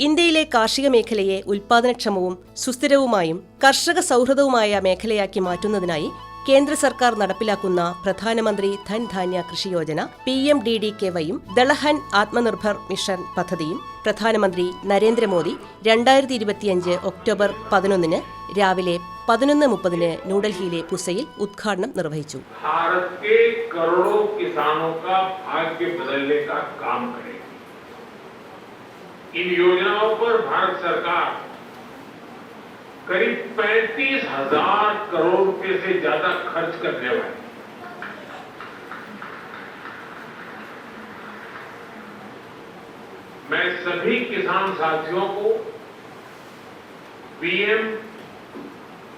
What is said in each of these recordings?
ഇന്ത്യയിലെ കാർഷിക മേഖലയെ ഉൽപാദനക്ഷമവും സുസ്ഥിരവുമായും കർഷക സൗഹൃദവുമായ മേഖലയാക്കി മാറ്റുന്നതിനായി കേന്ദ്ര സർക്കാർ നടപ്പിലാക്കുന്ന പ്രധാനമന്ത്രി Dhan Dhanya Krishi Yojana P M D D K വൈയും Dalhan Atmanirbhar mission പദ്ധതിയും പ്രധാനമന്ത്രി നരേന്ദ്രമോദി രണ്ടായിരത്തി ഇരുപത്തിയഞ്ച് ഒക്ടോബർ പതിനൊന്നിന് രാവിലെ പതിനൊന്ന് മുപ്പതിന് ന്യൂഡൽഹിയിലെ പുസയിൽ ഉദ്ഘാടനം നിർവഹിച്ചു. इन योजनाओं पर भारत सरकार करीब पैंतीस हज़ार करोड़ रुपए से ज़्यादा खर्च करने वाली मैं सभी किसान साथियों को पीएम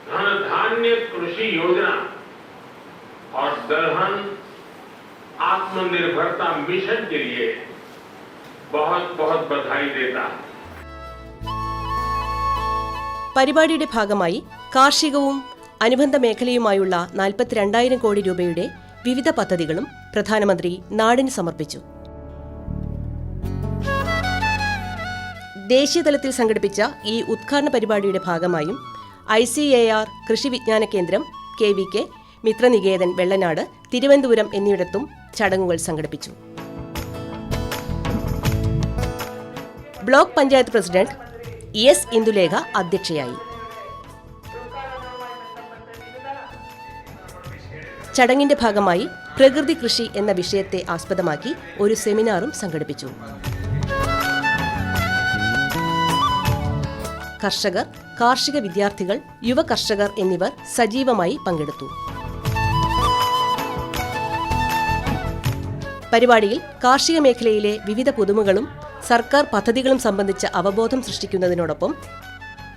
धन धान्य कृषि योजना और दलहन आत्मनिर्भरता मिशन के लिए बहुत बहुत बधाई देता हूं പരിപാടിയുടെ ഭാഗമായി കാർഷികവും അനുബന്ധ മേഖലയുമായുള്ള നാൽപ്പത്തിരണ്ടായിരം കോടി രൂപയുടെ വിവിധ പദ്ധതികളും പ്രധാനമന്ത്രി നാടിന് സമർപ്പിച്ചു ദേശീയതലത്തിൽ സംഘടിപ്പിച്ച ഈ ഉദ്ഘാടന പരിപാടിയുടെ ഭാഗമായും ഐ സി എ ആർ കൃഷി വിജ്ഞാന കേന്ദ്രം K V K Mitraniketan Vellanad Thiruvananthapuram എന്നിവിടത്തും ചടങ്ങുകൾ സംഘടിപ്പിച്ചു Block panchayat president S Indulekha അധ്യക്ഷയായി. ചടങ്ങിന്റെ ഭാഗമായി പ്രകൃതി കൃഷി എന്ന വിഷയത്തെ ആസ്പദമാക്കി ഒരു സെമിനാറും സംഘടിപ്പിച്ചു. കർഷകർ കാർഷിക വിദ്യാർത്ഥികൾ യുവ കർഷകർ എന്നിവർ സജീവമായി പങ്കെടുത്തു. പരിപാടിയിൽ കാർഷിക മേഖലയിലെ വിവിധ പുതുമകളും സർക്കാർ പദ്ധതികളും സംബന്ധിച്ച അവബോധം സൃഷ്ടിക്കുന്നതിനോടൊപ്പം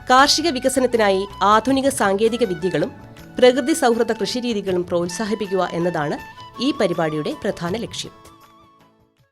കാർഷിക വികസനത്തിനായി ആധുനിക സാങ്കേതിക വിദ്യകളും പ്രകൃതി സൗഹൃദ കൃഷിരീതികളും പ്രോത്സാഹിപ്പിക്കുക എന്നതാണ് ഈ പരിപാടിയുടെ പ്രധാന ലക്ഷ്യം.